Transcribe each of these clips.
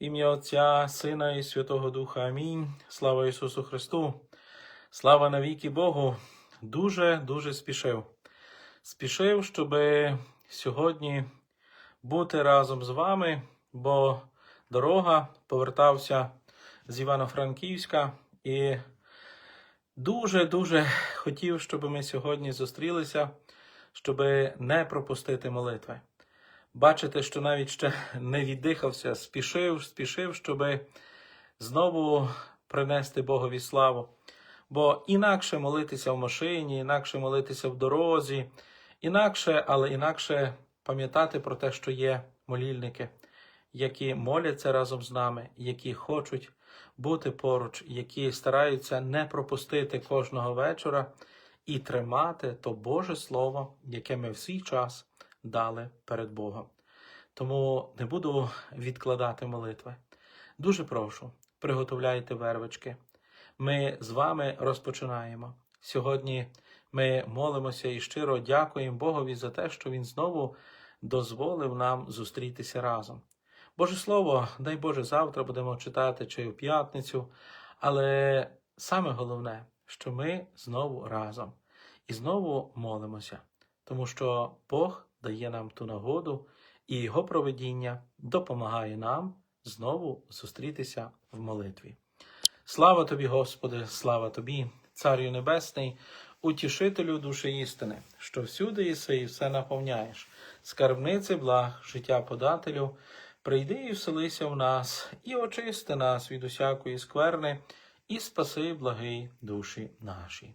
Ім'я Отця, Сина і Святого Духа. Амінь. Слава Ісусу Христу. Слава навіки Богу. Дуже, дуже спішив. Спішив, щоб сьогодні бути разом з вами, бо дорога повертався з Івано-Франківська і дуже-дуже хотів, щоб ми сьогодні зустрілися, щоб не пропустити молитви. Бачите, що навіть ще не віддихався, спішив, спішив, щоб знову принести Богові славу. Бо інакше молитися в машині, інакше молитися в дорозі, інакше, але інакше пам'ятати про те, що є молільники, які моляться разом з нами, які хочуть бути поруч, які стараються не пропустити кожного вечора і тримати то Боже Слово, яке ми в свій час дали перед Богом. Тому не буду відкладати молитви. Дуже прошу, приготовляйте вервички. Ми з вами розпочинаємо. Сьогодні ми молимося і щиро дякуємо Богові за те, що Він знову дозволив нам зустрітися разом. Боже Слово, дай Боже, завтра будемо читати чи в п'ятницю, але саме головне, що ми знову разом і знову молимося, тому що Бог дає нам ту нагоду, і Його проведіння допомагає нам знову зустрітися в молитві. Слава тобі, Господи, слава тобі, Царю Небесний, утішителю душі істини, що всюди єси і все наповняєш, скарбниці благ, життя подателю, прийди і вселися в нас, і очисти нас від усякої скверни, і спаси благий душі наші.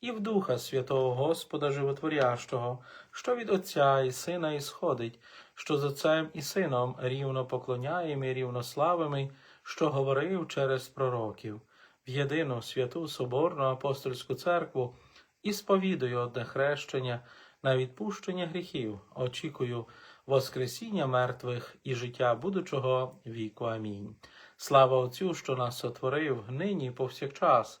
і в Духа Святого Господа Животворящого, що від Отця і Сина ісходить, що з Отцем і Сином рівно поклоняємо і рівно славимо, що говорив через пророків, в єдину святу Соборну апостольську церкву і сповідую одне хрещення на відпущення гріхів, очікую Воскресіння мертвих і життя будучого віку. Амінь. Слава Отцю, що нас сотворив нині і повсякчас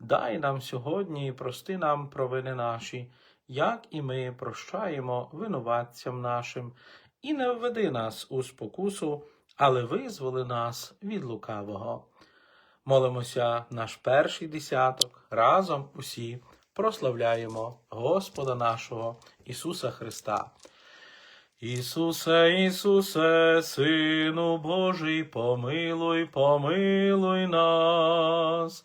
Дай нам сьогодні і прости нам провини наші, як і ми прощаємо винуватцям нашим, і не введи нас у спокусу, але визволи нас від лукавого. Молимося наш перший десяток, разом усі прославляємо Господа нашого Ісуса Христа. Ісусе, Ісусе, Сину Божий, помилуй, помилуй нас.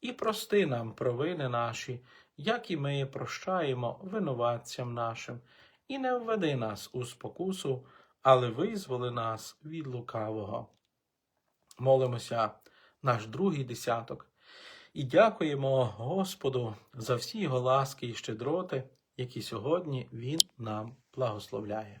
і прости нам провини наші, як і ми прощаємо винуватцям нашим, і не введи нас у спокусу, але визволи нас від лукавого. Молимося наш другий десяток і дякуємо Господу за всі його ласки і щедроти, які сьогодні Він нам благословляє.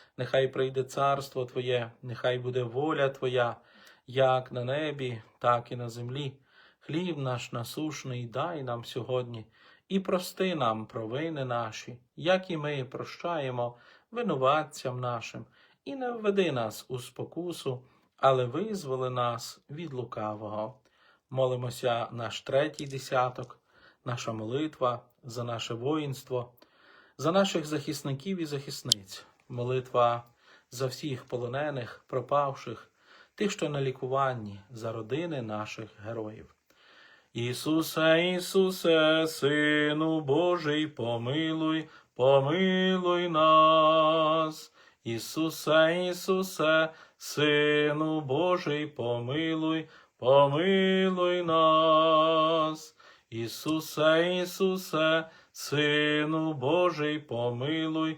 нехай прийде царство Твоє, нехай буде воля Твоя, як на небі, так і на землі. Хліб наш насушний дай нам сьогодні, і прости нам провини наші, як і ми прощаємо винуватцям нашим, і не введи нас у спокусу, але визволи нас від лукавого. Молимося наш третій десяток, наша молитва за наше воїнство, за наших захисників і захисниць, молитва за всіх полонених, пропавших, тих, що на лікуванні, за родини наших героїв. Ісусе, Ісусе, Сину Божий, помилуй, помилуй нас. Ісусе, Ісусе, Сину Божий, помилуй, помилуй нас. Ісусе, Ісусе, Сину Божий, помилуй,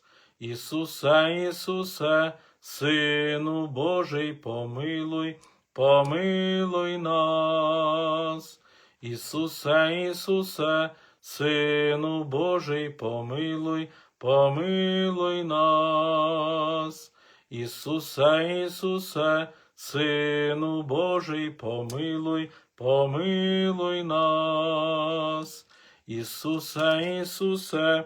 Ісусе, Ісусе, Сину Божий, помилуй, помилуй нас. Ісусе, Ісусе, Сину Божий, помилуй, помилуй нас. Ісусе, Ісусе, Сину Божий, помилуй, помилуй нас. Ісусе, Ісусе,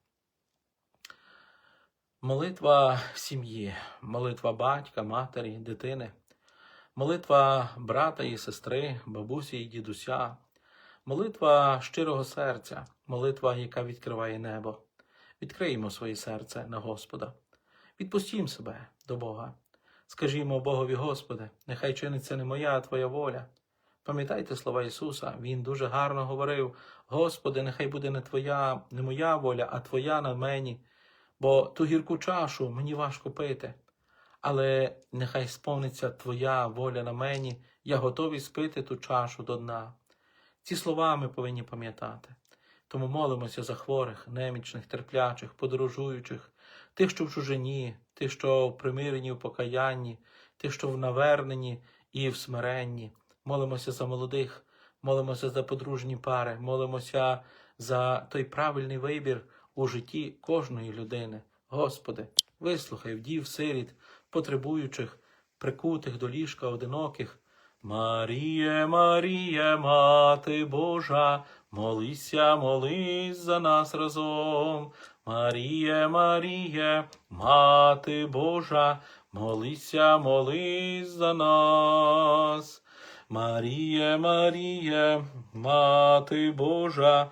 Молитва сім'ї, молитва батька, матері, дитини, молитва брата і сестри, бабусі і дідуся, молитва щирого серця, молитва, яка відкриває небо. Відкриємо своє серце на Господа. Відпустім себе до Бога. Скажімо Богові, Господи, нехай чиниться не моя, а Твоя воля. Пам'ятайте слова Ісуса, Він дуже гарно говорив: Господи, нехай буде не Твоя, не моя воля, а Твоя на мені, бо ту гірку чашу мені важко пити. Але нехай сповниться Твоя воля на мені, я готовий спити ту чашу до дна. Ці слова ми повинні пам'ятати. Тому молимося за хворих, немічних, терплячих, подорожуючих, тих, що в чужині, тих, що в примиренні, в покаянні, тих, що в наверненні і в смиренні. Молимося за молодих, молимося за подружні пари, молимося за той правильний вибір у житті кожної людини. Господи, вислухай вдів, сиріт, потребуючих, прикутих до ліжка одиноких. Маріє, Маріє, Мати Божа, молися, молись за нас разом. Маріє, Маріє, Мати Божа, молися, молись за нас. Маріє, Маріє, Мати Божа,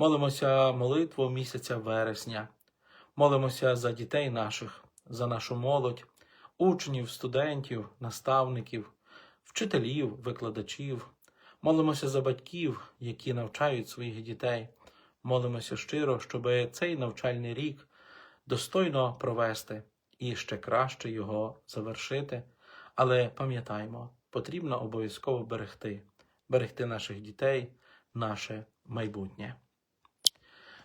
Молимося молитву місяця вересня. Молимося за дітей наших, за нашу молодь, учнів, студентів, наставників, вчителів, викладачів. Молимося за батьків, які навчають своїх дітей. Молимося щиро, щоб цей навчальний рік достойно провести і ще краще його завершити. Але пам'ятаймо, потрібно обов'язково берегти, берегти наших дітей, наше майбутнє.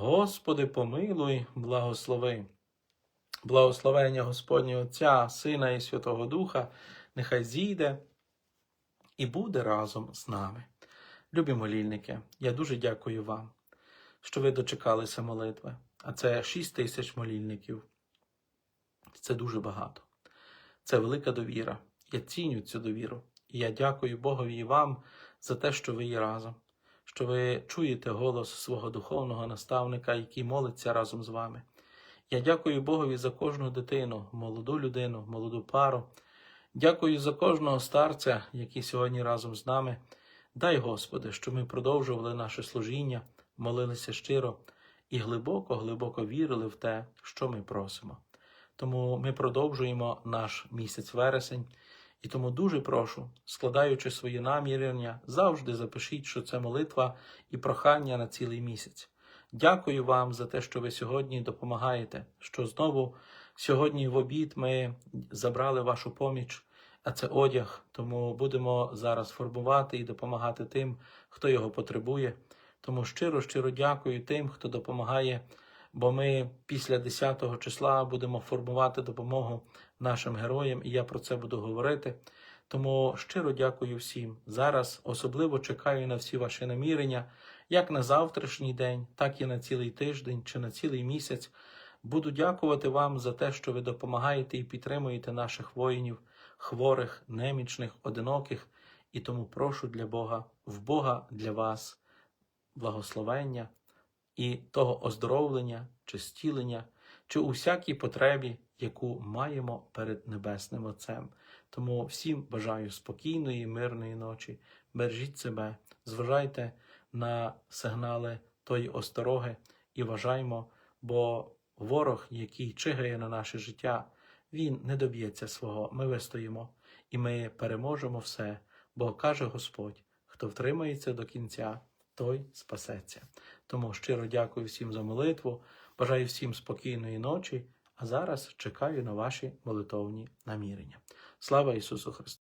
Господи, помилуй, благослови. Благословення Господнє Отця, Сина і Святого Духа, нехай зійде і буде разом з нами. Любі молільники, я дуже дякую вам, що ви дочекалися молитви. А це 6 тисяч молільників. Це дуже багато. Це велика довіра. Я ціню цю довіру. І я дякую Богові і вам за те, що ви є разом, що ви чуєте голос свого духовного наставника, який молиться разом з вами. Я дякую Богові за кожну дитину, молоду людину, молоду пару. Дякую за кожного старця, який сьогодні разом з нами. Дай, Господи, що ми продовжували наше служіння, молилися щиро і глибоко, глибоко вірили в те, що ми просимо. Тому ми продовжуємо наш місяць вересень. І тому дуже прошу, складаючи свої намірення, завжди запишіть, що це молитва і прохання на цілий місяць. Дякую вам за те, що ви сьогодні допомагаєте, що знову сьогодні в обід ми забрали вашу поміч, а це одяг, тому будемо зараз формувати і допомагати тим, хто його потребує. Тому щиро, щиро дякую тим, хто допомагає, бо ми після 10 числа будемо формувати допомогу нашим героям, і я про це буду говорити. Тому щиро дякую всім. Зараз особливо чекаю на всі ваші намірення, як на завтрашній день, так і на цілий тиждень чи на цілий місяць. Буду дякувати вам за те, що ви допомагаєте і підтримуєте наших воїнів, хворих, немічних, одиноких. І тому прошу для Бога, в Бога для вас благословення і того оздоровлення чи зцілення, чи у всякій потребі, яку маємо перед Небесним Отцем. Тому всім бажаю спокійної, мирної ночі. Бережіть себе, зважайте на сигнали тої остороги і вважаймо, бо ворог, який чигає на наше життя, він не доб'ється свого. Ми вистоїмо і ми переможемо все, бо каже Господь, хто втримається до кінця, той спасеться. Тому щиро дякую всім за молитву, бажаю всім спокійної ночі, а зараз чекаю на ваші молитовні намірення. Слава Ісусу Христу!